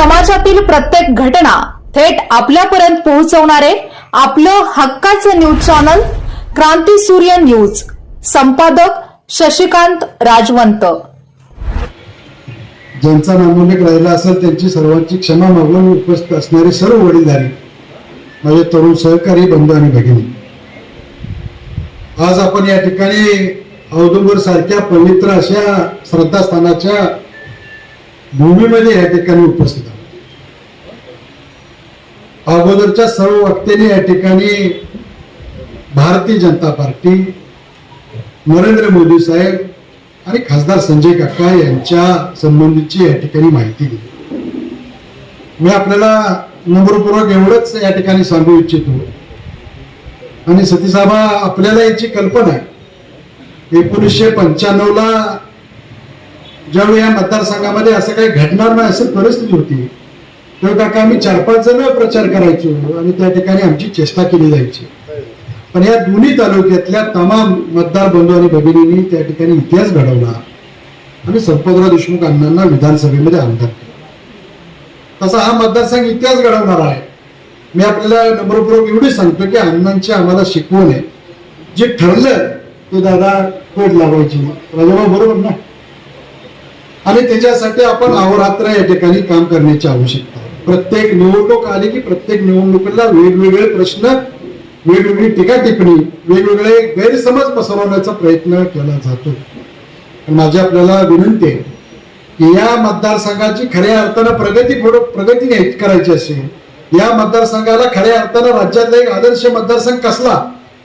समाजातील प्रत्येक घटना थेट आपल्यापर्यंत पोहोचवणारे आपलं हक्काचं न्यूज चॅनल क्रांती सूर्य न्यूज. संपादक शशिकांत राजवंत. ज्यांचा नामोल्लेख राहिला असेल त्यांची सर्वांची क्षमा मागून उपस्थित असणारे सर्व वडीलधारी माझे तरुण सहकारी बंधू आणि भगिनी. आज आपण या ठिकाणी औदुंबर सारख्या पवित्र अशा श्रद्धास्थानाच्या भूमीमध्ये या ठिकाणी उपस्थित आहोत. अगोदरच्या सर्व वक्त्यांनी या ठिकाणी भारतीय जनता पार्टी नरेंद्र मोदी साहेब आणि खासदार संजय काका यांच्या संबंधीची या ठिकाणी माहिती दिली. मी आपल्याला नम्रपूर्वक एवढंच या ठिकाणी सांगू इच्छितो. आणि सतीसाबा आपल्याला याची कल्पना आहे. एकोणीसशे पंच्याण्णव ला ज्यावेळी या मतदारसंघामध्ये असं काही घडणार नाही अशी परिस्थिती होती तेव्हा काका आम्ही चार पाच जण प्रचार करायचो आणि त्या ठिकाणी आमची चेष्टा केली जायची. पण या दोन्ही तालुक्यातल्या तमाम मतदार बंधू आणि भगिनींनी त्या ठिकाणी इतिहास घडवला. आणि संपतराव देशमुख अण्णांना विधानसभेमध्ये आमदार केला. तसा हा मतदारसंघ इतिहास घडवणार आहे. मी आपल्याला नम्रपूर्वक एवढी सांगतो की अण्णांची आम्हाला शिकवण आहे. जे ठरलं ते दादा कोट लावायची. राजाभाऊ बरोबर ना? आणि त्याच्यासाठी आपण अहोरात्र या ठिकाणी काम करण्याची आवश्यकता प्रत्येक निवडणूक आली की प्रत्येक निवडणुकीला वेगवेगळे प्रश्न वेगवेगळी टीका टिप्पणी वेगवेगळे गैरसमज पसरवण्याचा प्रयत्न केला जातो. माझी आपल्याला विनंती आहे की या मतदारसंघाची खऱ्या अर्थानं प्रगती पुढं प्रगती करायची असेल या मतदारसंघाला खऱ्या अर्थानं राज्यातला एक आदर्श मतदारसंघ कसला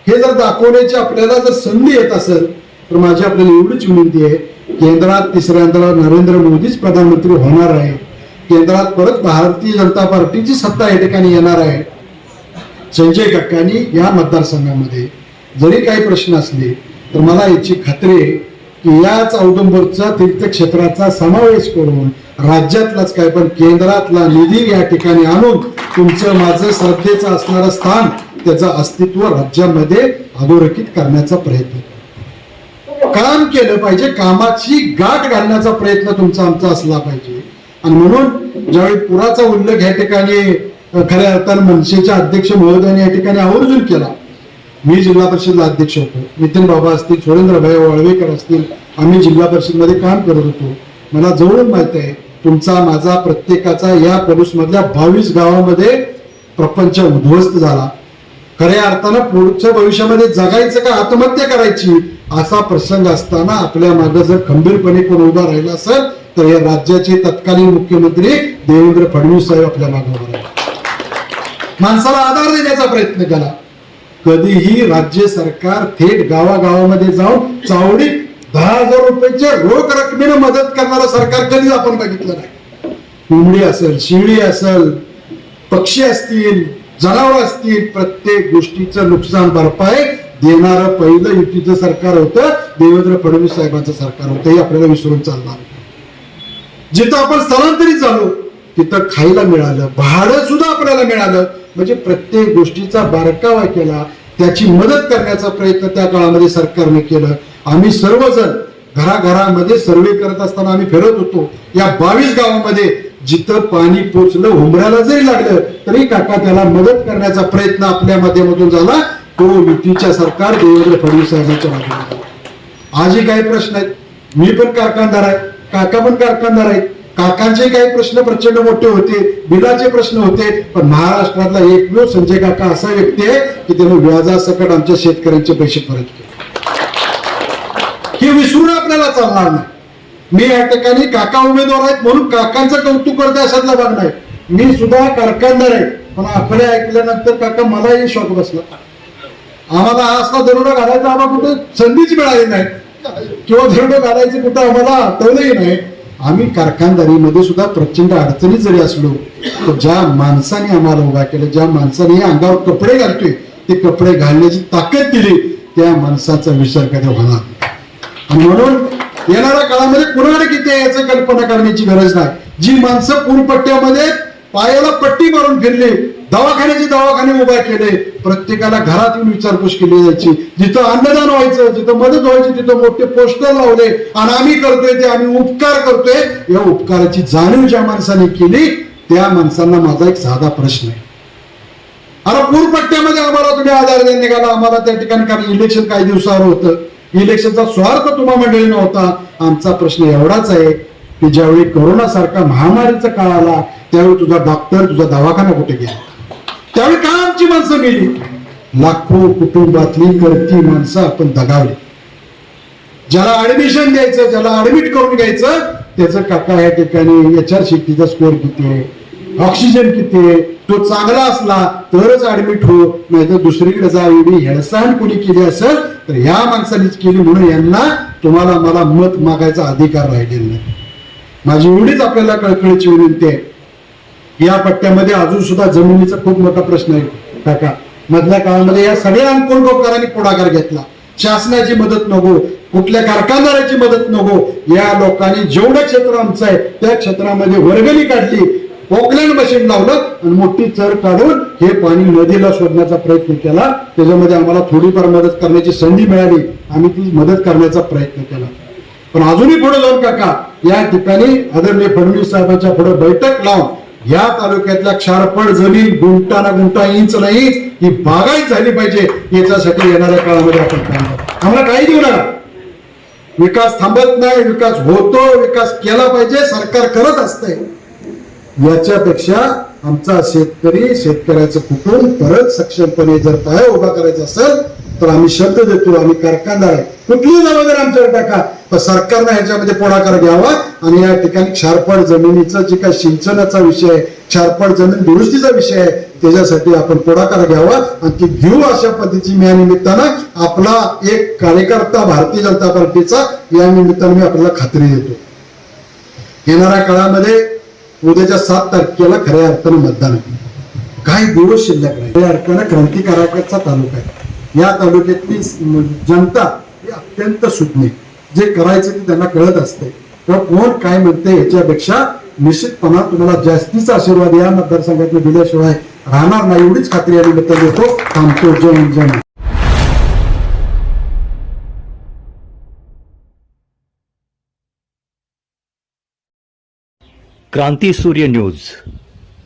हे जर दाखवण्याची आपल्याला जर संधी येत असेल तर माझी आपल्याला एवढीच विनंती आहे केंद्रात तिसऱ्यांदा नरेंद्र मोदीच प्रधानमंत्री होणार आहे. केंद्रात परत भारतीय जनता पार्टीची सत्ता या ठिकाणी येणार आहे. संजय काकांनी या मतदारसंघामध्ये जरी काही प्रश्न असले तर मला याची खात्री आहे की याच औदुंबरचा तीर्थक्षेत्राचा समावेश करून राज्यातलाच काय पण केंद्रातला निधी या ठिकाणी आणून तुमचं माझं श्रद्धेचं असणारं स्थान त्याचं अस्तित्व राज्यामध्ये अधोरेखित करण्याचा प्रयत्न काम केलं पाहिजे कामाची गाठ घालण्याचा प्रयत्न तुमचा आमचा असला पाहिजे. आणि म्हणून ज्यावेळी पुराचा उल्लेख या ठिकाणी खऱ्या अर्थानं मनसेच्या अध्यक्ष महोदयाने या ठिकाणी आवर्जून केला. मी जिल्हा परिषदला अध्यक्ष होतो. नितीन बाबा असतील सुरेंद्रभाई वाळवेकर असतील आम्ही जिल्हा परिषदमध्ये काम करत होतो. मला जवळून माहीत आहे तुमचा माझा प्रत्येकाचा या पडूसमधल्या बावीस गावामध्ये प्रपंच उद्ध्वस्त झाला. खऱ्या अर्थानं पुढच्या भविष्यामध्ये जगायचं का आत्महत्या करायची असा प्रसंग असताना आपल्या मागे जर खंबीरपणे कोण उभा राहिला असेल तर या राज्याचे तत्कालीन मुख्यमंत्री देवेंद्र फडणवीस साहेब आपल्या मागे उभा राहिले. माणसाला आधार देण्याचा प्रयत्न केला. कधीही राज्य सरकार थेट गावागावामध्ये जाऊन चावडी दहा हजार रुपयाच्या रोख रकमेनं मदत करणारं सरकार कधीच आपण बघितलं नाही. कोंबडी असेल शिळी असेल पक्षी असतील जनावर असतील प्रत्येक गोष्टीचं नुकसान भरपाई देणारं पहिलं युतीचं सरकार होतं देवेंद्र फडणवीस साहेबांचं सरकार होतं. हे आपल्याला विसरून चालणार. जिथं आपण स्थलांतरित झालो तिथं खायला मिळालं भाडं सुद्धा आपल्याला मिळालं. म्हणजे प्रत्येक गोष्टीचा बारकावा केला त्याची मदत करण्याचा प्रयत्न त्या काळामध्ये सरकारने केलं. आम्ही सर्वजण घराघरामध्ये सर्वे करत असताना आम्ही फिरत होतो. या बावीस गावामध्ये जिथं पाणी पोचलं उमऱ्याला जरी लागलं तरी काका त्याला मदत करण्याचा प्रयत्न आपल्या माध्यमातून झाला. तो युतीच्या सरकार देवेंद्र फडणवीस साहेबांच्या माध्यमातून. आजही काही प्रश्न आहेत. मी पण कारखानदार आहे. काका पण कारखानदार आहेत. काकांचे काही प्रश्न प्रचंड मोठे होते. बिलाचे प्रश्न होते. पण महाराष्ट्रातला एकमेव संजय काका असा व्यक्ती आहे की त्याने व्याजासकट आमच्या शेतकऱ्यांचे पैसे परत केले. हे विसरून आपल्याला चालणार नाही. मी या ठिकाणी काका उमेदवार आहेत म्हणून काकांचं कौतुक करते अशातला भाग नाही. मी सुद्धा कारखानदार आहे. पण आपले ऐकल्यानंतर काका मलाही शॉक बसला. आम्हाला हा असला दरोडा घालायचा आम्हाला कुठं संधीच मिळाली नाही. किंवा दरोडा घालायचे कुठं आम्हाला आठवलंही नाही. आम्ही कारखानदारीमध्ये सुद्धा प्रचंड अडचणीत जरी असलो तर ज्या माणसाने आम्हाला उभा केलं ज्या माणसाने अंगावर कपडे घालतोय ते कपडे घालण्याची ताकद दिली त्या माणसाचा विचार कधी होणार आणि म्हणून येणाऱ्या काळामध्ये कुणाला किती आहे याचं कल्पना करण्याची गरज नाही. जी माणसं पूरपट्ट्यामध्ये पायाला पट्टी मारून फिरली दवाखान्याचे दवाखाने उभा केले. प्रत्येकाला घरात येऊन विचारपूस केली जायची. जिथं अन्नदान व्हायचं जिथं मदत व्हायची तिथं मोठे पोस्टर लावले. आणि आम्ही करतोय ते आम्ही उपकार करतोय. या उपकाराची जाणीव ज्या माणसाने केली त्या माणसांना माझा एक साधा प्रश्न आहे. अरे पूरपट्ट्यामध्ये आम्हाला तुम्ही आधार देऊन निघाला. आम्हाला त्या ठिकाणी कारण इलेक्शन काही दिवसावर होतं. इलेक्शनचा स्वार्थ तुम्हा मंडळी नव्हता आमचा प्रश्न एवढाच आहे की ज्यावेळी कोरोना सारखा महामारीचा काळ आला त्यावेळी तुझा डॉक्टर तुझा दवाखाना कुठे गेला? त्यावेळी का आमची माणसं गेली लाखो कुटुंबातली करती माणसं आपण दगावली. ज्याला ऍडमिशन द्यायचं ज्याला ऍडमिट करून घ्यायचं त्याचं काका या ठिकाणी एच आर शेतीचा स्कोअर किती आहे? ऑक्सिजन किती आहे? तो चांगला असला तरच ऍडमिट हो नाही तर दुसरीकडे जा एवढी हेळसांड कोणी केली असेल तर ह्या माणसानेच केली म्हणून यांना तुम्हाला मला मत मागायचा अधिकार राहिलेला नाही. माझी एवढीच आपल्याला कळकळीची विनंती आहे. या पट्ट्यामध्ये अजून सुद्धा जमिनीचा खूप मोठा प्रश्न आहे. काका मधल्या काळामध्ये या सगळ्या अंकुरगावकरांनी पुढाकार घेतला. शासनाची मदत नको कुठल्या कारखानदाराची मदत नको या लोकांनी जेवढं क्षेत्र आमचं आहे त्या क्षेत्रामध्ये वर्गणी काढली पोकलँड मशीन लावलं आणि मोठी चर काढून हे पाणी नदीला सोडण्याचा प्रयत्न केला. त्याच्यामध्ये आम्हाला थोडीफार मदत करण्याची संधी मिळाली. आम्ही ती मदत करण्याचा प्रयत्न केला. पण अजूनही पुढे जाऊन काका या ठिकाणी आदरणीय फडणवीस साहेबांच्या पुढे बैठक लावून या तालुक्यातल्या क्षारपड जमीन गुंटा ना गुंटा इंच ना इंच ही बागायत झाली पाहिजे याच्यासाठी येणाऱ्या काळामध्ये आपण काम आम्हाला काही देऊ नका. विकास थांबत नाही विकास होतो विकास केला पाहिजे सरकार करत असतंय. याच्यापेक्षा आमचा शेतकरी शेतकऱ्याचं कुटुंब परत सक्षमपणे जर पाया उभा करायचा असेल तर आम्ही शब्द देतो आम्ही कारखानदार आहे. कुठलीही जबाबदारी आमच्यावर टाका. पण सरकारनं ह्याच्यामध्ये पुढाकार घ्यावा आणि या ठिकाणी क्षारपड जमिनीचं जे काही सिंचनाचा विषय आहे क्षारपड जमीन दुरुस्तीचा विषय आहे त्याच्यासाठी आपण पुढाकार घ्यावा आणि ती घेऊ अशा पद्धतीची मी या निमित्तानं आपला एक कार्यकर्ता भारतीय जनता पार्टीचा या निमित्तानं मी आपल्याला खात्री देतो. येणाऱ्या काळामध्ये उद्याच्या सात तारखेला खऱ्या अर्थानं मतदान आहे. काही दिवस शिल्लक नाही. खऱ्या अर्थानं क्रांतिकारकाचा तालुका आहे. या तालुक्यातली जनता ही अत्यंत सुज्ञ. जे करायचं ते त्यांना कळत असते. तर कोण काय म्हणते याच्यापेक्षा निश्चितपणा तुम्हाला जास्तीचा आशीर्वाद या मतदारसंघातून दिल्याशिवाय राहणार नाही एवढीच खात्री या निमित्त देतो थांबतो. जय हिंद, जय. क्रांती सूर्य न्यूज.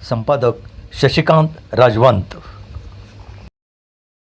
संपादक शशिकांत राजवंत.